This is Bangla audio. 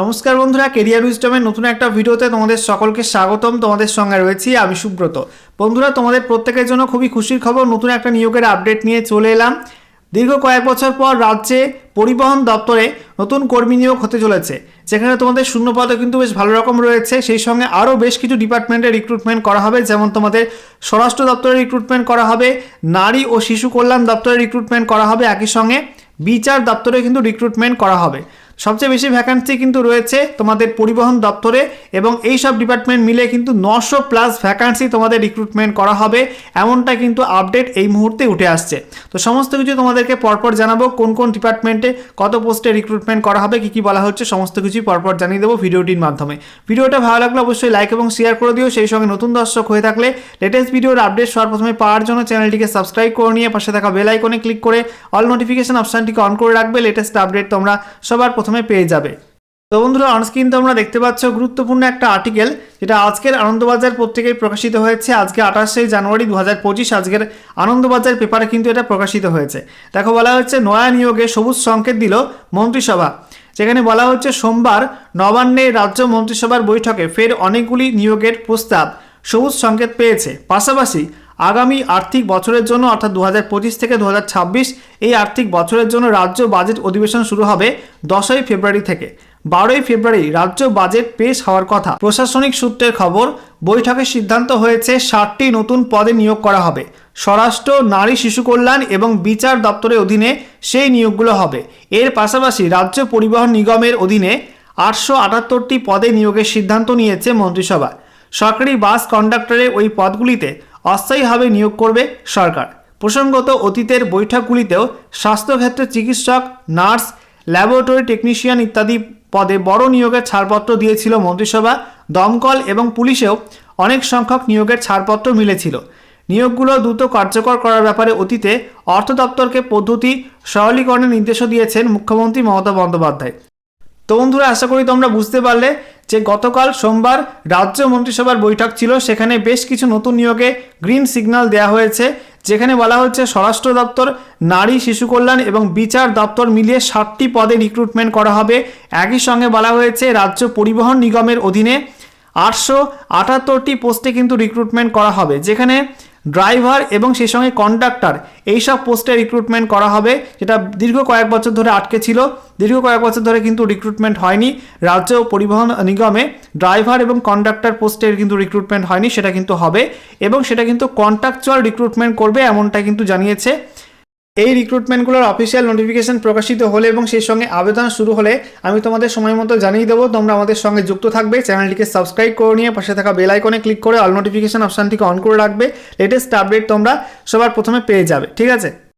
নমস্কার বন্ধুরা কেরিয়ার উইস্টমের নতুন একটা ভিডিওতে তোমাদের সকলকে স্বাগতম। তোমাদের সঙ্গে রয়েছি আমি সুব্রত। বন্ধুরা, তোমাদের প্রত্যেকের জন্য খুবই খুশির খবর, নতুন একটা নিয়োগের আপডেট নিয়ে চলে এলাম। দীর্ঘ কয়েক বছর পর রাজ্যে পরিবহন দপ্তরে নতুন কর্মী নিয়োগ হতে চলেছে, যেখানে তোমাদের শূন্যপদও কিন্তু বেশ ভালো রকম রয়েছে। সেই সঙ্গে আরও বেশ কিছু ডিপার্টমেন্টে রিক্রুটমেন্ট করা হবে, যেমন তোমাদের স্বরাষ্ট্র দপ্তরে রিক্রুটমেন্ট করা হবে, নারী ও শিশু কল্যাণ দপ্তরে রিক্রুটমেন্ট করা হবে, একই সঙ্গে বিচার দপ্তরে কিন্তু রিক্রুটমেন্ট করা হবে। সবচেয়ে বেশি ভ্যাকান্সি কিন্তু রয়েছে তোমাদের পরিবহন দপ্তরে এবং এই সব ডিপার্টমেন্ট মিলে কিন্তু নশো প্লাস ভ্যাকান্সি তোমাদের রিক্রুটমেন্ট করা হবে। এমনটা কিন্তু আপডেট এই মুহূর্তে উঠে আসছে। তো সমস্ত কিছু তোমাদেরকে পরপর জানাব, কোন কোন ডিপার্টমেন্টে কত পোস্টে রিক্রুটমেন্ট করা হবে, কী কী বলা হচ্ছে, সমস্ত কিছুই পরপর জানিয়ে দেবো ভিডিওটির মাধ্যমে। ভিডিওটা ভালো লাগলে অবশ্যই লাইক এবং শেয়ার করে দিও, সেই সঙ্গে নতুন দর্শক হয়ে থাকলে লেটেস্ট ভিডিওর আপডেট সবার প্রথমে পাওয়ার জন্য চ্যানেলটিকে সাবস্ক্রাইব করে নিয়ে পাশে থাকা বেল আইকনে ক্লিক করে অল নোটিফিকেশন অপশানটিকে অন করে রাখবে। লেটেস্ট আপডেট তোমরা সবার প্রথমে পেয়ে যাবে। তো বন্ধুরা অনস্ক্রিন তোমরা দেখতে পাচ্ছ গুরুত্বপূর্ণ একটা আর্টিকেল যেটা আজকের আনন্দবাজার পত্রিকায় প্রকাশিত হয়েছে। আজকে আঠাশে জানুয়ারি দু হাজার পঁচিশ, আজকের আনন্দবাজার পেপারে কিন্তু এটা প্রকাশিত হয়েছে। দেখো, বলা হচ্ছে, নয়া নিয়োগে সবুজ সংকেত দিল মন্ত্রিসভা, যেখানে বলা হচ্ছে, সোমবার নবান্নে রাজ্য মন্ত্রিসভার বৈঠকে ফের অনেকগুলি নিয়োগের প্রস্তাব সবুজ সংকেত পেয়েছে। পাশাপাশি আগামী আর্থিক বছরের জন্য, অর্থাৎ দু পঁচিশ থেকে দু হাজার ছাব্বিশ, এই আর্থিক বছরের জন্য রাজ্য বাজেট অধিবেশন শুরু হবে দশই ফেব্রুয়ারি থেকে। বারোই ফেব্রুয়ারি রাজ্য বাজেট পেশ হওয়ার কথা। প্রশাসনিক সূত্রের খবর, বৈঠকে সিদ্ধান্ত হয়েছে ষাটটি নতুন পদে নিয়োগ করা হবে। স্বরাষ্ট্র, নারী শিশু কল্যাণ এবং বিচার দপ্তরের অধীনে সেই নিয়োগগুলো হবে। এর পাশাপাশি রাজ্য পরিবহন নিগমের অধীনে আটশো আটাত্তরটি পদে নিয়োগের সিদ্ধান্ত নিয়েছে মন্ত্রিসভা। সরকারি বাস কন্ডাক্টরের ওই পদগুলিতে অস্থায়ীভাবে নিয়োগ করবে সরকার। প্রসঙ্গত, অতীতের বৈঠকগুলিতেও স্বাস্থ্যক্ষেত্রে চিকিৎসক, নার্স, ল্যাবরেটরি টেকনিশিয়ান ইত্যাদি পদে বড় নিয়োগের ছাড়পত্র দিয়েছিল মন্ত্রিসভা, দমকল এবং পুলিশেও অনেক সংখ্যক নিয়োগের ছাড়পত্র মিলেছিল। নিয়োগগুলো দ্রুত কার্যকর করার ব্যাপারে অতীতে অর্থ দপ্তরকে পদ্ধতি সরলীকরণের নির্দেশও দিয়েছেন মুখ্যমন্ত্রী মমতা বন্দ্যোপাধ্যায়। তো বন্ধুরা, আশা করি তোমরা বুঝতে পারলে যে গতকাল সোমবার রাজ্য মন্ত্রিসভার বৈঠক ছিল, সেখানে বেশ কিছু নতুন নিয়োগে গ্রিন সিগন্যাল দেওয়া হয়েছে, যেখানে বলা হচ্ছে স্বরাষ্ট্র দপ্তর, নারী, শিশু কল্যাণ এবং বিচার দপ্তর মিলিয়ে ষাটটি পদে রিক্রুটমেন্ট করা হবে। একই সঙ্গে বলা হয়েছে, রাজ্য পরিবহন নিগমের অধীনে আটশো আটাত্তরটি পোস্টে কিন্তু রিক্রুটমেন্ট করা হবে, যেখানে ড্রাইভার এবং সেই সঙ্গে কন্ডাক্টর এইসব পোস্টে রিক্রুটমেন্ট করা হবে, যেটা দীর্ঘ কয়েক বছর ধরে আটকে ছিল। দীর্ঘ কয়েক বছর ধরে কিন্তু রিক্রুটমেন্ট হয়নি। রাজ্য পরিবহন নিগমে ড্রাইভার এবং কন্ডাক্টর পোস্টের কিন্তু রিক্রুটমেন্ট হয়নি, সেটা কিন্তু হবে। এবং সেটা কিন্তু কন্ট্রাকচুয়াল রিক্রুটমেন্ট করবে এমনটা কিন্তু জানিয়েছে এই রিক্রুটমেন্টগুলোর অফিসিয়াল নোটিফিকেশন প্রকাশিত হলে এবং সেই সঙ্গে আবেদন শুরু হলে আমি তোমাদের সময় মতো জানিয়ে দেবো, তোমরা আমাদের সঙ্গে যুক্ত থাকবে। চ্যানেলটিকে সাবস্ক্রাইব করে নিয়ে পাশে থাকা বেল আইকনে ক্লিক করে অল নোটিফিকেশান অপশানটিকে অন করে রাখবে। লেটেস্ট আপডেট তোমরা সবার প্রথমে পেয়ে যাবে, ঠিক আছে?